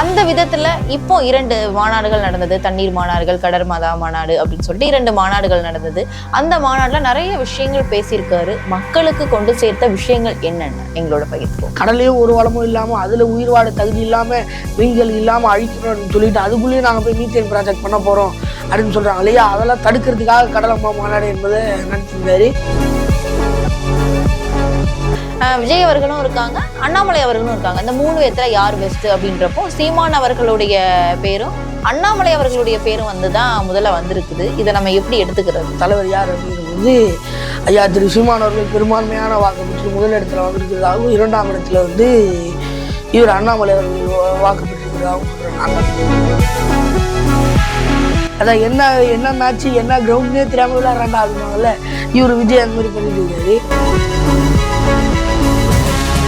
அந்த விதத்துல இப்போ இரண்டு மாநாடுகள் நடந்தது. தண்ணீர் மாநாடுகள் கடர் மாதா மாநாடு அப்படின்னு சொல்லிட்டு இரண்டு மாநாடுகள் நடந்தது. அந்த மாநாடுல நிறைய விஷயங்கள் பேசியிருக்காரு. மக்களுக்கு கொண்டு சேர்த்த விஷயங்கள் என்னென்ன? எங்களோட பகிர்ந்து கடலையும் ஒரு வளமும் இல்லாம அதுல உயிர் வாழ தகுதி இல்லாம மீன்கள் இல்லாம அழிக்கணும்னு சொல்லிட்டு அதுக்குள்ளேயும் நாங்க போய் மீத்தேன் ப்ராஜெக்ட் பண்ண போறோம் அப்படின்னு சொல்றாங்க. இல்லையா? அதெல்லாம் தடுக்கிறதுக்காக கடலம்மா மாநாடு என்பதை நடத்திருந்தாரு விஜய் அவர்களும் இருக்காங்க அண்ணாமலை அவர்களும் இருக்காங்க. இந்த மூணு பேர்த்துல யார் பெஸ்ட் அப்படின்றப்போ சீமான் அவர்களுடைய பேரும் அண்ணாமலை அவர்களுடைய பேரும் வந்து தான் முதல்ல வந்திருக்குது. இதை நம்ம எப்படி எடுத்துக்கிறது? தலைவர் யார் அப்படிங்கிறது ஐயா திரு சீமான் அவர்கள் பெரும்பான்மையான வாக்கு பெற்று முதலிடத்துல வந்திருக்கிறதாகவும் இரண்டாம் இடத்துல வந்து இவர் அண்ணாமலை அவர்கள் வாக்கு பெற்றிருக்கிறதாகவும் சொல்கிறாங்க அதான் என்ன என்ன மேட்ச் என்ன கிரவுண்ட்னே தெரியாமல் விளையாடுறாண்டா அப்படின்னாங்கல்ல இவர் விஜய் அந்த மாதிரி பண்ணிட்டு இருக்காரு.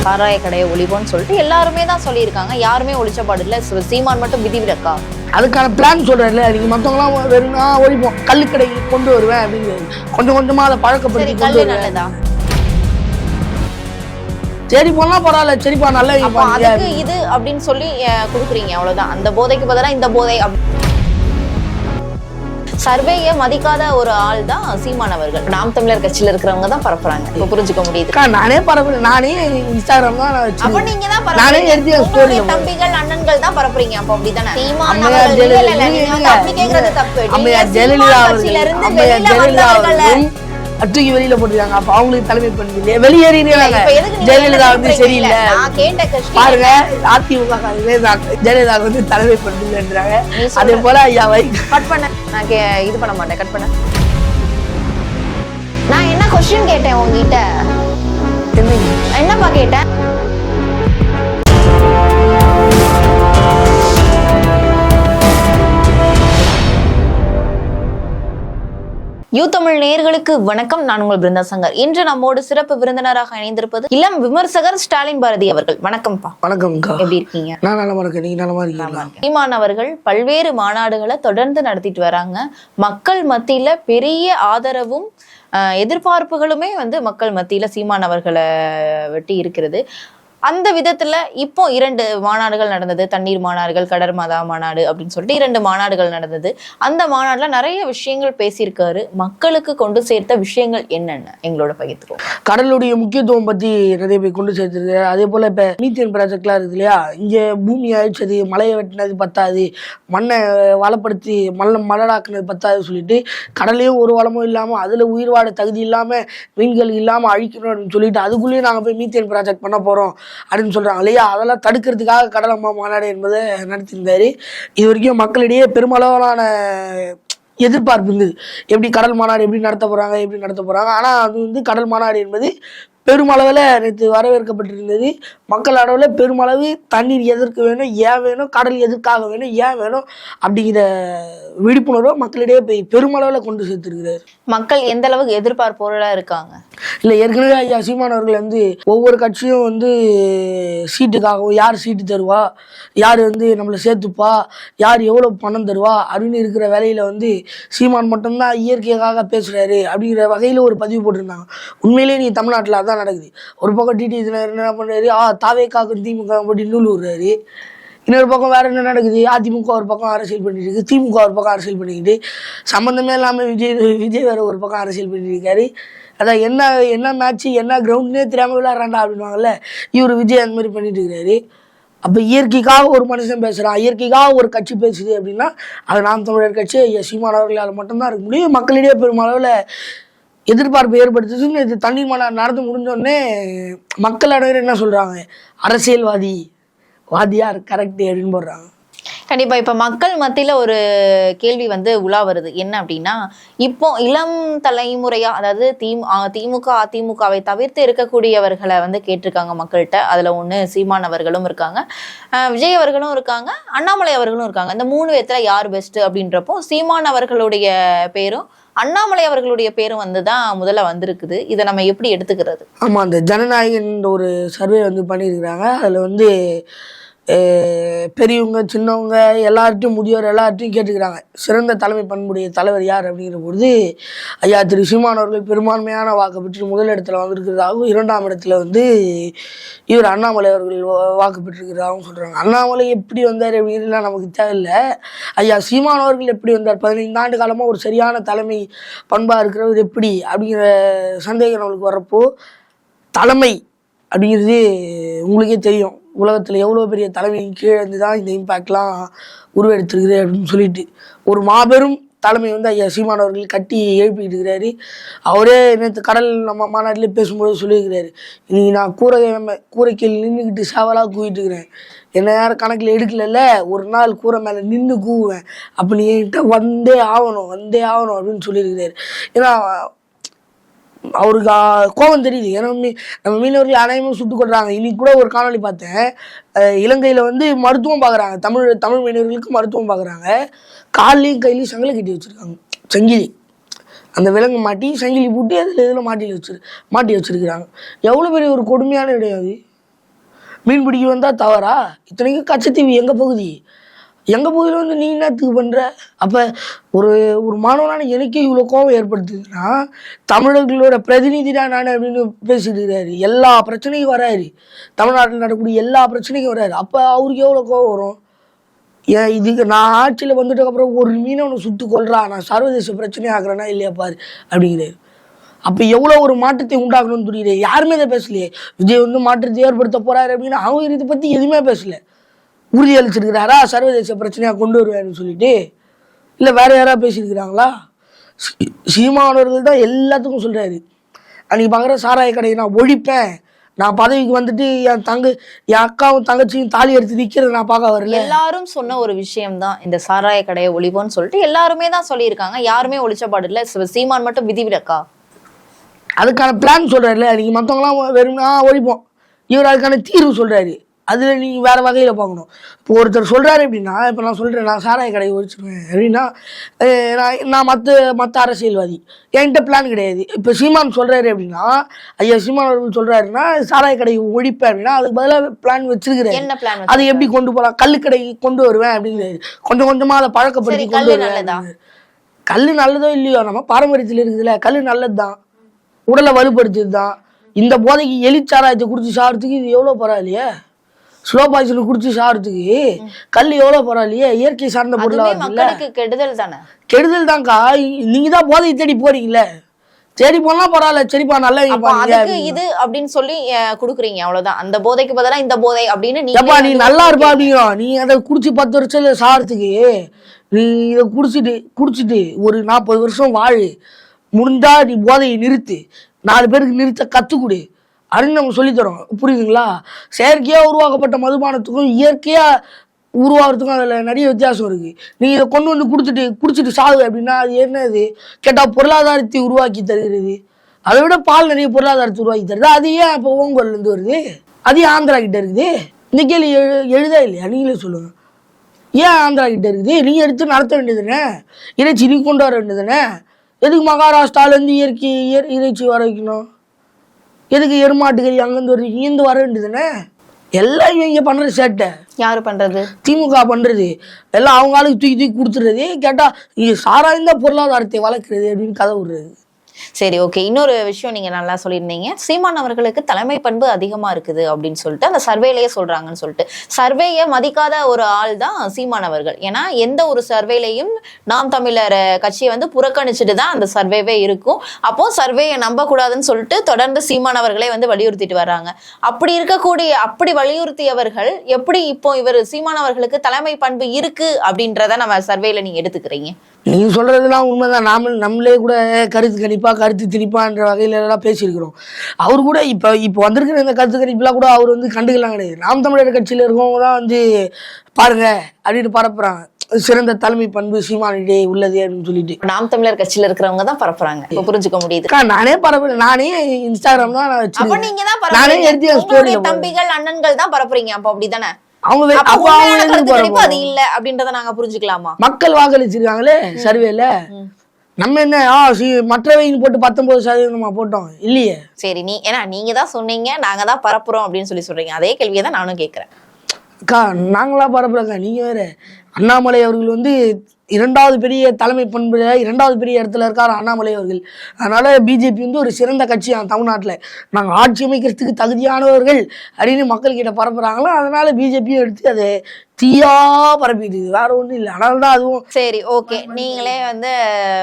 சாராய கடையை ஒழிப்போம்னு சொல்லிட்டு எல்லாருமே தான் சொல்லியிருக்காங்க. யாருமே ஒழிச்சப்பாடு இல்லை. சு- சீமான் மட்டும் விதிவிலக்கா அதுக்கான பிளான் சொல்றாருல நீங்க மத்தவங்களாம் வெறும் நான் ஒழிப்போம். கல்லுக்கடைக்கு கொண்டு வருவேன் அப்படின்னு. கொஞ்சம் கொஞ்சமா அதை பழக்கப்படுத்தி கொண்டு நல்லதா? சரி போனா பரவாயில்ல. சரிப்பா நல்ல அதுக்கு இது அப்படின்னு சொல்லி கொடுக்குறீங்க. அவ்வளவுதான். அந்த போதைக்கு பதிலா இந்த போதை சர்வேயை மதிக்காத ஒரு ஆள் தான் சீமான் அவர்கள். நாம் தமிழர் கட்சியில இருக்கிறவங்க தான் பரப்புறாங்க. இப்போ புரிஞ்சுக்க முடியுது. நானே பரவாயில்ல நானே இன்ஸ்டாகிராம் தான் அப்ப நீங்க தான் நானே எடுத்து தம்பிகள் அண்ணன்கள் தான் பரப்புறீங்க. அப்ப அப்படிதானே? சீமான் அம்மையார் அவர்கள் இல்ல, இல்ல, இல்ல, ஜெயலலிதா நீங்க வந்து அப்படி கேக்குறது தப்பு. ஜெயலலிதா அவர்கள் தூக்கி வெளியில போட்டுருக்காங்க. அப்ப அவங்களுக்கு தலைமை பண்ணி வெளியேறினாங்க இப்ப எதுக்கு நீங்க ஜெயலலிதா வந்து? சரியில்லை. பாருங்க அதிமுக ஜெயலலிதா வந்து தலைமை சொல்ற- அதே போல ஐயா வை கட் பண்ண. நான் கே இது பண்ண மாட்டேன். கட் பண்ண. நான் என்ன கொஸ்டின் கேட்டேன் உங்ககிட்ட என்னப்பா கேட்டேன்? யூ தமிழ் நேயர்களுக்கு வணக்கம். நான் உங்கள் பிருந்தா சங்கர் இன்று நம்மோடு சிறப்பு விருந்தினராக இணைந்திருப்பது இளம் விமர்சகர் ஸ்டாலின் பாரதி அவர்கள். வணக்கம்ப்பா. வணக்கம்க்கா. எப்படி இருக்கீங்க? நான் நலமா இருக்கேன். நீங்க நலமா இருக்கீங்களா? சீமான் அவர்கள் பல்வேறு மாநாடுகளை தொடர்ந்து நடத்திட்டு வராங்க. மக்கள் மத்தியில பெரிய ஆதரவும் எதிர்பார்ப்புகளுமே வந்து மக்கள் மத்தியில சீமான் அவர்களை வெட்டி இருக்கிறது. அந்த விதத்துல இப்போ இரண்டு மாநாடுகள் நடந்தது. தண்ணீர் மாநாடுகள் கடற் மாதா மாநாடு அப்படின்னு சொல்லிட்டு இரண்டு மாநாடுகள் நடந்தது. அந்த மாநாடுல நிறைய விஷயங்கள் பேசியிருக்காரு. மக்களுக்கு கொண்டு சேர்த்த விஷயங்கள் என்னென்ன? எங்களோட பகிர்ந்துக்கோ கடலுடைய முக்கியத்துவம் பத்தி நிறைய போய் கொண்டு சேர்த்துருக்கு அதே போல இப்ப மீத்தேன் ப்ராஜெக்ட்லாம் இருக்கு இல்லையா? இங்க பூமி அழிச்சது மலையை வெட்டினது பத்தாது மண்ணை வளப்படுத்தி மல்ல மலடாக்குனது பத்தாது சொல்லிட்டு கடலையும் ஒரு வளமும் இல்லாம அதுல உயிர் வாழ தகுதி இல்லாம மீன்கள் இல்லாம அழிக்கணும் அப்படின்னு சொல்லிட்டு அதுக்குள்ளேயும் நாங்க போய் மீத்தேன் ப்ராஜெக்ட் பண்ண போறோம். அப்படின்னு சொல்கிறாங்க இல்லையா? அதெல்லாம் தடுக்கிறதுக்காக கடலம்மா மாநாடு என்பதை நடத்தியிருந்தார். இது வரைக்கும் மக்களிடையே பெருமளவிலான எதிர்பார்ப்பு இருந்தது. எப்படி கடல் மாநாடு எப்படி நடத்த போறாங்க எப்படி நடத்த போறாங்க. ஆனால் அது வந்து கடல் மாநாடு என்பது பெருமளவில் நேற்று வரவேற்கப்பட்டிருந்தது. மக்கள் அளவில் பெருமளவு தண்ணீர் எதற்கு வேணும் ஏன் வேணும் கடல் எதற்காக வேணும் ஏன் வேணும் அப்படிங்கிற விழிப்புணர்வை மக்களிடையே போய் பெருமளவில் கொண்டு சேர்த்துருக்கிறார். மக்கள் எந்த அளவுக்கு எதிர்பார்ப்போட இருக்காங்க? இல்லை ஏற்கனவே ஐயா சீமான் அவர்கள் வந்து ஒவ்வொரு கட்சியும் வந்து சீட்டுக்காகவும் யார் சீட்டு தருவா யார் வந்து நம்மளை சேர்த்துப்பா யார் எவ்வளோ பணம் தருவா அப்படின்னு இருக்கிற வேலையில் வந்து சீமான் மட்டும்தான் இயற்கையாக பேசுகிறாரு அப்படிங்கிற வகையில் ஒரு பதிவு போட்டிருந்தாங்க. உண்மையிலேயே நீ தமிழ்நாட்டில் அதான் நடக்குது. ஒரு பக்கம் டிடி என்ன பண்ணுறாரு ஆ தாவே திமுக போட்டி நூல் விடுறாரு இன்னொரு பக்கம் வேற என்ன நடக்குது? அதிமுக ஒரு பக்கம் அரசியல் பண்ணிட்டு இருக்கு. திமுக ஒரு பக்கம் அரசியல் பண்ணிக்கிட்டு சம்மந்தமே இல்லாமல் விஜய் விஜய் வேற ஒரு பக்கம் அரசியல் பண்ணிட்டு இருக்காரு. அதான் என்ன என்ன மேட்ச்சு என்ன கிரவுண்ட்னே தெரியாமல் விளையாடுறாண்டா அப்படின்வாங்கல்ல இவர் விஜய் அந்த மாதிரி பண்ணிட்டு இருக்கிறாரு அப்போ இயற்கைக்காக ஒரு மனுஷன் பேசுகிறான் இயற்கைக்காக ஒரு கட்சி பேசுது அப்படின்னா அது நாம் தமிழர் கட்சி ஐயா சீமான் அவர்களால் மட்டும்தான் இருக்க முடியும். மக்களிடையே பெருமளவில் எதிர்பார்ப்பு ஏற்படுத்துதுன்னு இது தண்ணீர் மன நடந்து முடிஞ்சோடனே மக்கள் அனைவரும் என்ன சொல்கிறாங்க அரசியல்வாதி வாதியார் கரெக்ட் அப்படின்னு போடுறாங்க. கண்டிப்பா இப்ப மக்கள் மத்தியில ஒரு கேள்வி வந்து உலா வருது. என்ன அப்படின்னா இப்போ இளம் தலைமுறையா அதாவது திமுக அதிமுகவை தவிர்த்து இருக்கக்கூடியவர்களை வந்து கேட்டிருக்காங்க மக்கள்கிட்ட. அதுல ஒண்ணு சீமான் அவர்களும் இருக்காங்க. விஜய் அவர்களும் இருக்காங்க. அண்ணாமலை அவர்களும் இருக்காங்க. இந்த மூணு பேர்த்துல யார் பெஸ்ட் அப்படின்றப்போ சீமான் அவர்களுடைய பேரும் அண்ணாமலை அவர்களுடைய பேரும் வந்து தான் முதல்ல வந்திருக்குது. இதை நம்ம எப்படி எடுத்துக்கிறது? ஆமாம் அந்த ஜனநாயகன் ஒரு சர்வே வந்து பண்ணியிருக்கிறாங்க. அதில் வந்து பெரியவங்க சின்னவங்க எல்லார்ட்டையும் முதியோர் எல்லார்ட்டையும் கேட்டுக்கிறாங்க. சிறந்த தலைமை பண்புடைய தலைவர் யார் அப்படிங்கிற பொழுது ஐயா திரு சீமான் அவர்கள் பெரும்பான்மையான வாக்கு பெற்று முதல் இடத்துல வந்திருக்கிறதாகவும் இரண்டாம் இடத்துல வந்து இவர் அண்ணாமலை அவர்கள் வாக்கு பெற்றிருக்கிறதாகவும் சொல்கிறாங்க அண்ணாமலை எப்படி வந்தார் அப்படிங்கிறதுலாம் நமக்கு தேவையில்லை. ஐயா சீமான் அவர்கள் எப்படி வந்தார்? பதினைந்து ஆண்டு காலமாக ஒரு சரியான தலைமை பண்பாக இருக்கிறவர் எப்படி? அப்படிங்கிற சந்தேகம் நம்மளுக்கு வரப்போ தலைமை அப்படிங்கிறது உங்களுக்கே தெரியும். உலகத்தில் எவ்வளோ பெரிய தலைமை கீழே இருந்து தான் இந்த இம்பேக்ட்லாம் உருவெடுத்திருக்குது அப்படின்னு சொல்லிட்டு. ஒரு மாபெரும் தலைமை வந்து ஐயா சீமான் அவர்கள் கட்டி எழுப்பிட்டு இருக்கிறாரு. அவரே நேற்று கடல் நம்ம மாநாட்டிலே பேசும்போது சொல்லியிருக்கிறாரு. இன்னைக்கு நான் கூரை கூரைக்கில் நின்றுக்கிட்டு சேவலாக கூவிட்டு இருக்கிறேன். என்ன யாரும் கணக்கில் எடுக்கலைல்ல ஒரு நாள் கூரை மேலே நின்று கூவுவேன். அப்போ நீ என்கிட்ட வந்தே ஆகணும் வந்தே ஆகணும் அப்படின்னு சொல்லியிருக்கிறாரு. ஏன்னா அவருக்கு கோபம் தெரியுது. ஏன்னா நம்ம மீனவர்கள் அனைவரும் சுட்டு கொள்றாங்க இன்னைக்கு கூட ஒரு காணொளி பார்த்தேன். இலங்கையில் வந்து மருத்துவம் பார்க்குறாங்க தமிழ் தமிழ் மீனவர்களுக்கு மருத்துவம் பார்க்குறாங்க கால்லையும் கையிலையும் சங்கிலி கட்டி வச்சிருக்காங்க. சங்கிலி. அந்த விலங்கு மாட்டி சங்கிலி பூட்டி அதில் இதில் மாட்டி வச்சிரு மாட்டி வச்சிருக்கிறாங்க. எவ்வளோ பெரிய ஒரு கொடுமையான இடம் அது. மீன் பிடிக்க வந்தால் தவறா? இத்தனைக்கும் கச்சத்தீவு எங்கள் பகுதி? எங்கள் பகுதியில் வந்து நீ என்னத்துக்கு பண்ணுற அப்போ ஒரு ஒரு மாணவனான எனக்கே இவ்வளோ கோபம் ஏற்படுத்துதுன்னா தமிழர்களோட பிரதிநிதி தான் நான் அப்படின்னு பேசிட்டுருக்காரு எல்லா பிரச்சனைக்கும் வராரு. தமிழ்நாட்டில் நடக்கக்கூடிய எல்லா பிரச்சனைக்கும் வராரு. அப்போ அவருக்கு எவ்வளோ கோபம் வரும்? ஏன் இதுக்கு நான் ஆட்சியில் வந்துட்டதுக்கப்புறம் ஒரு மீனவனை சுட்டு கொள்றான் நான் சர்வதேச பிரச்சனை ஆக்குறேன்னா இல்லையா பாரு அப்படிங்கிறாரு. அப்போ எவ்வளோ ஒரு மாற்றத்தை உண்டாக்கணும்னு தெரியல யாருமே இதை பேசலையே. விஜய் வந்து மாற்றத்தை ஏற்படுத்த போகிறாரு அப்படின்னு அவங்க இதை பற்றி எதுவுமே பேசலை. உறுதி அளிச்சிருக்கிறாரா? சர்வதேச பிரச்சனையாக கொண்டு வருவாருன்னு சொல்லிட்டு? இல்லை வேற யாராவது பேசியிருக்கிறாங்களா? சீமானவர்கள் தான் எல்லாத்துக்கும் சொல்றாரு. அன்னைக்கு பார்க்குற சாராய கடையை நான் ஒழிப்பேன். நான் பதவிக்கு வந்துட்டு என் தங்க என் அக்காவும் தங்கச்சியும் தாலி எடுத்து நிற்கிறத நான் பார்க்க வரல. எல்லாரும் சொன்ன ஒரு விஷயம் தான் இந்த சாராய கடையை ஒழிப்போம்னு சொல்லிட்டு எல்லாருமே தான் சொல்லியிருக்காங்க. யாருமே ஒழிச்சப்பாடு இல்ல. சிவ- சீமான் மட்டும் விதிவிலக்கா? அதுக்கான பிளான் சொல்றாருல நீங்க மற்றவங்களாம் வெறும் ஆ ஒழிப்போம். இவர் அதுக்கான தீர்வு சொல்றாரு. அதுல நீங்க வேற வகையில பார்க்கணும் இப்போ ஒருத்தர் சொல்றாரு அப்படின்னா இப்போ நான் சொல்றேன் நான் சாராய கடையை ஒழிச்சிருவேன் அப்படின்னா நான் நான் மற்ற மற்ற அரசியல்வாதி. என்கிட்ட பிளான் கிடையாது. இப்போ சீமான் சொல்றாரு அப்படின்னா ஐயா சீமான் அவர்கள் சொல்றாருன்னா சாராய கடையை ஒழிப்பேன் அப்படின்னா அதுக்கு பதிலாக பிளான் பிளான் அது எப்படி கொண்டு போகலாம் கல்லுக்கடை கொண்டு வருவேன் அப்படிங்கிறாரு. கொஞ்சம் கொஞ்சமா அதை பழக்கப்படுத்தி கொண்டு கல்லு வருவேன். கல்லு நல்லதோ இல்லையோ நம்ம பாரம்பரியத்தில் இருக்குதுல்ல கல்லு நல்லது தான் உடலை வலுப்படுத்துது தான் இந்த போதைக்கு எலிச்சாராயத்தை குடிச்சு சாகிறதுக்கு இது எவ்வளோ பரவாயில்லையே? ஸ்லோ பாய்சன் குடிச்சு சாகிறதுக்கு கல் எவ்வளோ பரவாயில்லையே இயற்கை சார்ந்த பொருளாக கெடுதல் தானே? கெடுதல் தான்க்கா நீங்க தான் போதையை தேடி போறீங்களே தேடி போனா பரவாயில்ல. சரிப்பா நல்லா அதுக்கு இது அப்படின்னு சொல்லி குடுக்குறீங்க அவ்வளவுதான். அந்த போதைக்கு பதிலா இந்த போதை அப்படின்னு நீங்களே நீ நல்லா இருப்பா அப்படிங்கிறோம் நீ அதை குடிச்சு பத்து வருஷத்துல சாகிறதுக்கு நீ இதை குடிச்சிட்டு குடிச்சிட்டு ஒரு நாற்பது வருஷம் வாழு. முடிஞ்சா நீ போதையை நிறுத்து. நாலு பேருக்கு நிறுத்த கற்றுக் கொடு அப்படின்னு நம்ம சொல்லித்தரோம் புரியுதுங்களா? செயற்கையாக உருவாக்கப்பட்ட மதுபானத்துக்கும் இயற்கையாக உருவாகிறதுக்கும் அதில் நிறைய வித்தியாசம் இருக்குது நீங்கள் இதை கொண்டு வந்து கொடுத்துட்டு குடிச்சிட்டு சாகு அப்படின்னா அது என்னது? கேட்டால் பொருளாதாரத்தை உருவாக்கி தருகிறது. அதை விட பால் நிறைய பொருளாதாரத்தை உருவாக்கி தருது. அது ஏன் இப்போ ஓங்கோல்லேருந்து வருது? அது ஏன் ஆந்திரா கிட்ட இருக்குது? இந்த கேள்வி எழு எழுதா இல்லையா? நீங்களே சொல்லுங்கள் ஏன் ஆந்திரா கிட்ட இருக்குது? நீ எடுத்து நடத்த வேண்டியதுதானே? இறைச்சி நீ கொண்டு வர வேண்டியது தானே எதுக்கு மகாராஷ்டிராலேருந்து இயற்கை இயற் இறைச்சி வர வைக்கணும்? எதுக்கு எருமாட்டு கறி அங்கேருந்து வருது? இங்கேருந்து வர வேண்டியதுதானே? எல்லாம் இவங்க பண்ணுற சேட்டை. யாரு பண்றது? திமுக பண்ணுறது எல்லாம் அவங்க ஆளுக்கு தூக்கி தூக்கி கொடுத்துறது கேட்டால் இது சாராய்ந்த பொருளாதாரத்தை வளர்க்குறது அப்படின்னு கதை விடுறது. சரி ஓகே இன்னொரு விஷயம் நீங்க நல்லா சொல்லியிருந்தீங்க. சீமான் அவர்களுக்கு தலைமை பண்பு அதிகமா இருக்குது அப்படின்னு சொல்லிட்டு அந்த சர்வேலையே சொல்றாங்கன்னு சொல்லிட்டு. சர்வேயை மதிக்காத ஒரு ஆள் தான் சீமான் அவர்கள். ஏன்னா எந்த ஒரு சர்வேலையும் நாம் தமிழர் கட்சியை வந்து புறக்கணிச்சுட்டு தான் அந்த சர்வேவே இருக்கும். அப்போ சர்வேயை நம்ப கூடாதுன்னு சொல்லிட்டு தொடர்ந்து சீமான் அவர்களே வந்து வலியுறுத்திட்டு வர்றாங்க. அப்படி இருக்கக்கூடிய அப்படி வலியுறுத்தியவர்கள் எப்படி இப்போ இவர் சீமான் அவர்களுக்கு தலைமை பண்பு இருக்கு அப்படின்றத நம்ம சர்வேல நீங்க எடுத்துக்கிறீங்க? நீங்கள் சொல்கிறதுலாம் உண்மைதான். நாம நம்மளே கூட கருத்து கணிப்பா கருத்து திணிப்பான்ற வகையில எல்லாம் பேசியிருக்கிறோம். அவர் கூட இப்போ இப்போ வந்திருக்கிற இந்த கருத்து கணிப்புலாம் கூட அவர் வந்து கண்டுக்கலாம் கிடையாது நாம் தமிழர் கட்சியில் இருக்கவங்க தான் வந்து பாருங்க அப்படின்னு பரப்புறாங்க. சிறந்த தலைமை பண்பு சீமானிடே உள்ளது அப்படின்னு சொல்லிட்டு. நாம் தமிழர் கட்சியில இருக்கிறவங்க தான் பரப்புறாங்க. இப்ப புரிஞ்சுக்க முடியுது. நானே பரப்புறேன் நானே இன்ஸ்டாகிராம் தான் நீங்க தான் நானே ஸ்டோரியில் தம்பிகள் அண்ணன்கள் தான் பரப்புறீங்க. அப்ப அப்படிதானே அவங்க அப்ப அவங்க அது? இல்ல அப்படின்றத நாங்க புரிஞ்சுக்கலாமா? மக்கள் வாக்களிச்சிருக்காங்களே சர்வேல. நம்ம என்ன ஆ சி மற்றவைன்னு போட்டு பத்தொன்பது சதவீதமா போட்டோம் இல்லையே? சரி நீ ஏன்னா நீங்க தான் சொன்னீங்க நாங்க தான் பரப்புறோம் அப்படின்னு சொல்லி சொல்றீங்க. அதே கேள்வியை தான் நானும் கேக்குறேன். அக்கா நாங்களா பரப்புறக்கா நீங்க வேற. அண்ணாமலை அவர்கள் வந்து இரண்டாவது பெரிய தலைமை பண்புல இரண்டாவது பெரிய இடத்துல இருக்கார் அண்ணாமலை அவர்கள். அதனால பிஜேபி வந்து ஒரு சிறந்த கட்சி தமிழ்நாட்டில். நாங்கள் ஆட்சி அமைக்கிறதுக்கு தகுதியானவர்கள் அப்படின்னு மக்கள் கிட்ட பரப்புறாங்களோ? அதனால பிஜேபியும் எடுத்து அதை தீயா பரப்பிட்டு வேற ஒன்றும் இல்லை. அதனால தான் அதுவும் சரி ஓகே. நீங்களே வந்து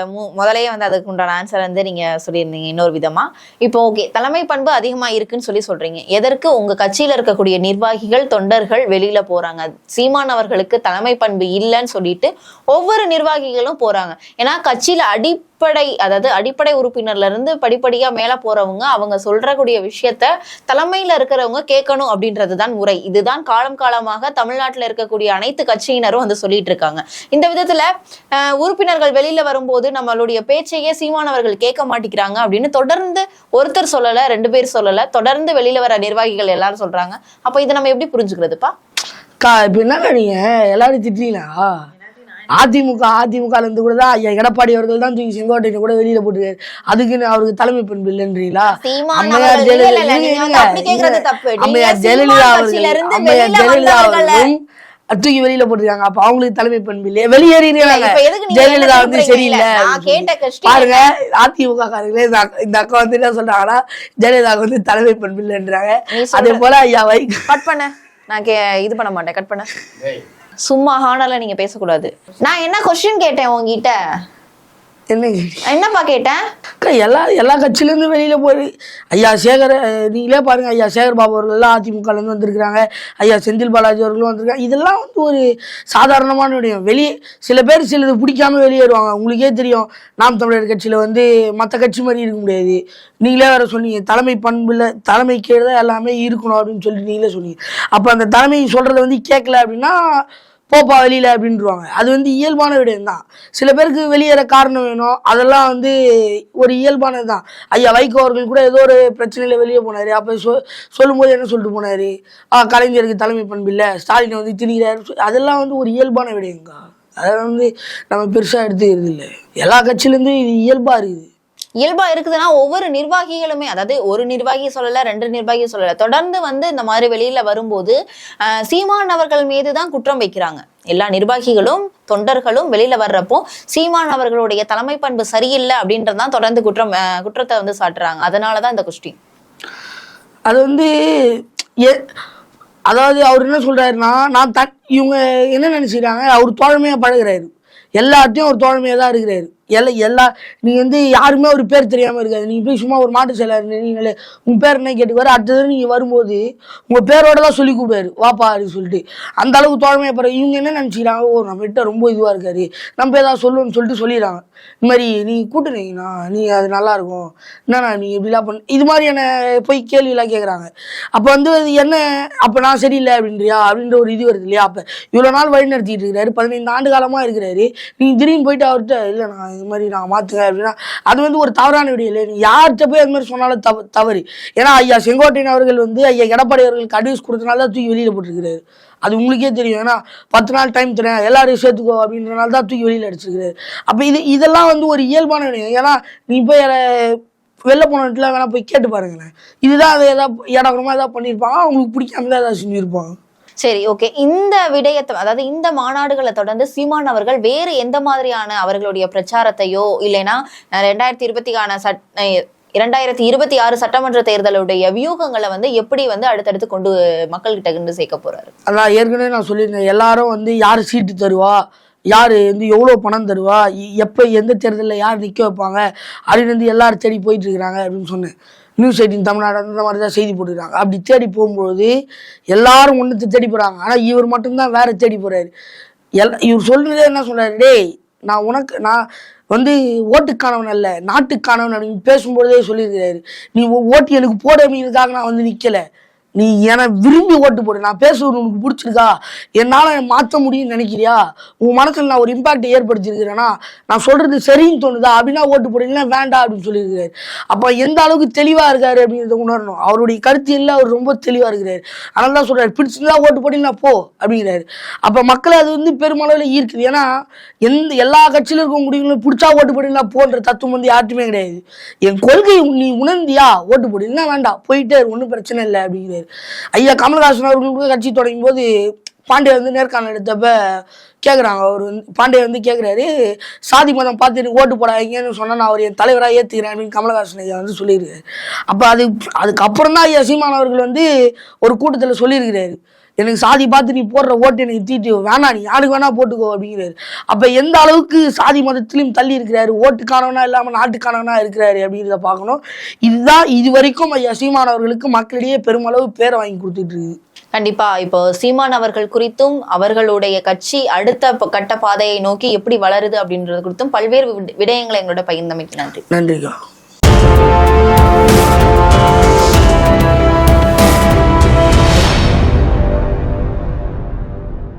மு- வந்து அதுக்கு உண்டான ஆன்சர் வந்து நீங்க சொல்லியிருந்தீங்க இன்னொரு விதமா. இப்போ ஓகே. தலைமை பண்பு அதிகமா இருக்குன்னு சொல்லி சொல்றீங்க. எதற்கு? உங்க கட்சியில இருக்கக்கூடிய நிர்வாகிகள் தொண்டர்கள் வெளியில போறாங்க. சீமான் அவர்களுக்கு தலைமை பண்பு இல்லைன்னு சொல்லிட்டு ஒவ்வொரு நிர்வாகிகளும் போறாங்க. ஏன்னா கட்சியில அடிப்படை அதாவது அடிப்படை உறுப்பினர்ல இருந்து படிப்படியா மேல போறவங்க அவங்க சொல்றக்கூடிய விஷயத்த தலைமையில இருக்கிறவங்க கேட்கணும் அப்படின்றது தான் முறை. இதுதான் காலம் காலமாக தமிழ்நாட்டில் இருக்கக்கூடிய அனைத்து கட்சியினரும் வந்து சொல்லிட்டு இருக்காங்க. இந்த விதத்துல உறுப்பினர்கள் வெளியில வரும்போது நம்மளுடைய பேச்சையே சீமானவர்கள் கேட்க மாட்டேங்கிறாங்க அப்படின்னு தொடர்ந்து ஒருத்தர் சொல்லல ரெண்டு பேர் சொல்லல தொடர்ந்து வெளியில வர நிர்வாகிகள் எல்லாரும் சொல்றாங்க. அப்ப இதை நம்ம எப்படி புரிஞ்சுக்கிறதுப்பா? கா நீங்க? எல்லாரும் திட்டீங்களா அதிமுக அதிமுக இருந்து கூட தான் ஐயா எடப்பாடி அவர்கள் தான் தூக்கி செங்கோட்டையனை கூட வெளியில போட்டுருக்காரு. அதுக்குன்னு அவருக்கு தலைமை பண்பு இல்லைன்றீங்களா? அம்மையார் ஜெயலலிதா அம்மையார் ஜெயலலிதா அவர்கள் அம்மையார் வெளியில ஜெயலலிதா அவர்களும் தூக்கி வெளியில போட்டுருக்காங்க. அப்ப அவங்களுக்கு தலைமை பண்பு இல்லையா? நீங்க ஜெயலலிதா வந்து? சரியில்லை. பாருங்க அதிமுக காரங்களே இந்த அக்கா- வந்து என்ன சொல்றாங்கன்னா ஜெயலலிதாவுக்கு வந்து தலைமை பண்பு இல்லைன்றாங்க. அதே போல ஐயா வை கட் பண்ண. நான் கே இது பண்ண மாட்டேன். கட் பண்ண. சும்மா ஹானால நீங்க பேசக்கூடாது. நான் என்ன கொஸ்டின் கேட்டேன் உங்ககிட்ட? என்னப்பா கேட்டேன் எல்லா எல்லா கட்சியிலேருந்து வெளியில் போய் ஐயா சேகர் நீங்களே பாருங்க ஐயா சேகர் பாபு அவர்கள்லாம் அதிமுகலேருந்து வந்திருக்கிறாங்க. ஐயா செந்தில் பாலாஜி அவர்களும் வந்திருக்காங்க. இதெல்லாம் வந்து ஒரு சாதாரணமான விடயம். வெளியே சில பேர் சிலது பிடிக்காம வெளியேறுவாங்க. உங்களுக்கே தெரியும் நாம் தமிழர் கட்சியில் வந்து மற்ற கட்சி மாதிரி இருக்க முடியாது. நீங்களே வேற சொன்னீங்க தலைமை பண்புல தலைமை கீழே தான் எல்லாமே இருக்கணும் அப்படின்னு சொல்லிட்டு நீங்களே சொன்னீங்க. அப்போ அந்த தலைமை சொல்கிறத வந்து கேட்கல அப்படின்னா போப்பா வெளியில் அப்படின்ருவாங்க அது வந்து இயல்பான விடயம் தான் சில பேருக்கு வெளியேற காரணம் வேணும். அதெல்லாம் வந்து ஒரு இயல்பானது தான் ஐயா வைகோ அவர்கள் கூட ஏதோ ஒரு பிரச்சனையில் வெளியே போனார். அப்போ சொ சொல்லும்போது என்ன சொல்லிட்டு போனார்? ஆ கலைஞருக்கு தலைமை பண்பு இல்லை. ஸ்டாலினை வந்து திணிக்கிறாரு. அதெல்லாம் வந்து ஒரு இயல்பான விடயங்கா அதை வந்து நம்ம பெருசாக எடுத்துக்கிறது இல்லை எல்லா கட்சியிலேருந்தும் இது இயல்பாக இருக்குது. இயல்பா இருக்குதுன்னா ஒவ்வொரு நிர்வாகிகளுமே அதாவது ஒரு நிர்வாகி சொல்லல ரெண்டு நிர்வாகி சொல்லல தொடர்ந்து வந்து இந்த மாதிரி வெளியில வரும்போது சீமான் அவர்கள் மீது தான் குற்றம் வைக்கிறாங்க. எல்லா நிர்வாகிகளும் தொண்டர்களும் வெளியில வர்றப்போ சீமான் அவர்களுடைய தலைமை பண்பு சரியில்லை அப்படின்றதான் தொடர்ந்து குற்றம் குற்றத்தை வந்து சாட்டுறாங்க. அதனாலதான் இந்த குஷ்டி. அது வந்து எ- அதாவது அவர் என்ன சொல்றாருன்னா நான் தன் இவங்க என்ன நினைச்சுக்கிறாங்க அவர் தோழமையா பழகுறாரு. எல்லாத்தையும் ஒரு தோழமையா தான் இருக்கிறாரு. எல்லாம் எல்லா நீ வந்து யாருமே ஒரு பேர் தெரியாமல் இருக்காது. நீங்கள் போய் சும்மா ஒரு மாட்டு சிலை நீங்களே உங்கள் பேர் என்ன கேட்டுக்குவாரு அடுத்தது நீங்கள் வரும்போது உங்கள் பேரோட தான் சொல்லி கூப்பிடுவாரு வாப்பா அப்படின்னு சொல்லிட்டு. அந்த அளவுக்கு தோழமையா இவங்க என்ன நினச்சிக்கிறாங்க? ஓ நம்ம கிட்ட ரொம்ப இதுவாக இருக்காரு. நம்ம ஏதாவது சொல்லணும்னு சொல்லிட்டு சொல்லிடுறாங்க. இந்த மாதிரி நீ கூட்டுனீங்கண்ணா நீ அது நல்லாயிருக்கும் என்னண்ணா நீ இப்படிலாம் பண்ண. இது மாதிரி என்ன போய் கேள்வியெல்லாம் கேட்குறாங்க அப்போ வந்து அது என்ன? அப்போ நான் சரியில்லை அப்படின்றியா? அப்படின்ற ஒரு இது வருது இல்லையா? அப்போ இவ்வளோ நாள் வழி நடத்திட்டு இருக்கிறாரு. பதினைந்து ஆண்டு காலமாக இருக்கிறாரு. நீ திடீர்னு போயிட்டு அவர்கிட்ட இல்லை நான் இது மாதிரி நான் மாற்றுங்க அப்படின்னா அது வந்து ஒரு தவறான விடிய இல்லை. யார்கிட்ட போய் அது மாதிரி சொன்னாலும் தவ தவறு. ஏன்னா ஐயா செங்கோட்டையன் அவர்கள் வந்து ஐயா எடப்பாடி அவர்களுக்கு அட்வைஸ் கொடுத்தனால தான் தூக்கி வெளியில் போட்டிருக்கிறாரு. அது உங்களுக்கே தெரியும். ஏன்னா பத்து நாள் டைம் தரேன் எல்லாரையும் சேர்த்துக்கோ அப்படின்றனால தான் தூக்கி வெளியில் அடிச்சிருக்கிறாரு. அப்போ இது இதெல்லாம் வந்து ஒரு இயல்பான விடயம் ஏன்னா நீ போய் யார- வெளில போனவங்கலாம் வேணால் போய் கேட்டு பாருங்களேன். இதுதான் அதை ஏதாவது இடம் ஏதாவது பண்ணியிருப்பாங்க அவங்களுக்கு பிடிக்காம தான் ஏதாவது செஞ்சுருப்பாங்க சரி ஓகே இந்த விடயத்தை அதாவது இந்த மாநாடுகளை தொடர்ந்து சீமான் அவர்கள் வேறு எந்த மாதிரியான அவர்களுடைய பிரச்சாரத்தையோ இல்லைன்னா ரெண்டாயிரத்தி இருபத்திக்கான சட் இரண்டாயிரத்தி இருபத்தி ஆறு சட்டமன்ற தேர்தலுடைய வியூகங்களை வந்து எப்படி வந்து அடுத்தடுத்து கொண்டு மக்கள்கிட்ட கொண்டு சேர்க்க போறாரு? அதான் ஏற்கனவே நான் சொல்லியிருந்தேன் எல்லாரும் வந்து யார் சீட்டு தருவா? யார் வந்து எவ்வளோ பணம் தருவா? இ- எப்போ எந்த தேர்தலில் யார் நிற்க வைப்பாங்க? அப்படின்னு வந்து எல்லாரும் தேடி போயிட்டு இருக்கிறாங்க அப்படின்னு சொன்னேன். நியூஸ் எயிட்டின் தமிழ்நாடு அந்த மாதிரி தான் செய்தி போட்டுருக்காங்க அப்படி தேடி போகும்போது எல்லாரும் ஒன்று தேடி போகிறாங்க ஆனால் இவர் மட்டும்தான் வேறு தேடி போகிறாரு எல் இவர் சொல்றதே என்ன சொல்கிறாரு டேய் நான் உனக்கு நான் வந்து ஓட்டுக்கானவன் அல்ல நாட்டுக்கானவன் அப்படின்னு பேசும்பொழுதே சொல்லியிருக்கிறாரு. நீ ஓ- ஓட்டு எனக்கு போட அப்படிங்கிறதுக்காக நான் வந்து நிற்கலை நீ என விரும்பி ஓட்டு போடு. நான் பேசுவது உனக்கு பிடிச்சிருக்கா? என்னால் மாற்ற முடியும்னு நினைக்கிறியா? உன் மனசில் நான் ஒரு இம்பாக்ட் ஏற்படுத்தியிருக்கிறேன்னா நான் சொல்கிறது சரின்னு தோணுதா? அப்படின்னா ஓட்டு இல்லை வேண்டாம் அப்படின்னு சொல்லியிருக்காரு அப்போ எந்த அளவுக்கு தெளிவாக இருக்காரு அப்படிங்கிறத உணரணும். அவருடைய கருத்து இல்லை அவர் ரொம்ப தெளிவாக இருக்கிறார். அதனால தான் சொல்கிறார் பிடிச்சிருந்தா ஓட்டு போட்டீங்கன்னா போ அப்படிங்கிறாரு. அப்போ மக்களை அது வந்து பெருமளவில் ஈர்க்குது. ஏன்னா எந்த எல்லா கட்சியில் இருக்க முடியுங்களும் பிடிச்சா ஓட்டு போட்டீங்கன்னா போன்ற தத்துவம் வந்து யார்ட்டுமே கிடையாது. என் கொள்கை நீ உணர்ந்தியா? ஓட்டு போடு. வேண்டாம். போயிட்டே ஒன்றும் பிரச்சனை இல்லை அப்படிங்கிறாரு. ஐயா கமல்ஹாசன் அவர்களுக்கு கட்சி தொடங்கும் போது பாண்டே வந்து நேர்காணல் எடுத்தப்ப கேட்குறாங்க அவர் வந்து பாண்டே வந்து கேட்குறாரு சாதி மதம் பார்த்துட்டு ஓட்டு போடாதீங்கன்னு சொன்னால் நான் அவர் என் தலைவராக ஏற்றுக்கிறேன் அப்படின்னு கமலஹாசன் ஐயா வந்து சொல்லியிருக்காரு அப்போ அது அதுக்கப்புறம் தான் ஐயா சீமான் அவர்கள் வந்து ஒரு கூட்டத்தில் சொல்லியிருக்கிறாரு. எனக்கு சாதி பார்த்து நீ போடுற ஓட்டு எனக்கு தீட்டு. வேணாம் நீ யாருக்கு வேணா போட்டுக்கோ அப்படிங்கிறாரு. அப்போ எந்த அளவுக்கு சாதி மதத்திலையும் தள்ளி இருக்கிறாரு? ஓட்டுக்கானவனா இல்லாமல் நாட்டுக்கானவனா இருக்கிறாரு அப்படிங்கிறத பார்க்கணும். இதுதான் இது வரைக்கும் ஐயா சீமான் அவர்களுக்கு மக்களிடையே பெருமளவு பேரை வாங்கி கொடுத்துட்டு இருக்குது. கண்டிப்பா. இப்போ சீமான் அவர்கள் குறித்தும் அவர்களுடைய கட்சி அடுத்த கட்ட பாதையை நோக்கி எப்படி வளருது அப்படின்றது குறித்தும் பல்வேறு விட- விடயங்களை எங்களோட பகிர்ந்தமைக்கு நன்றி. நன்றிக்கா.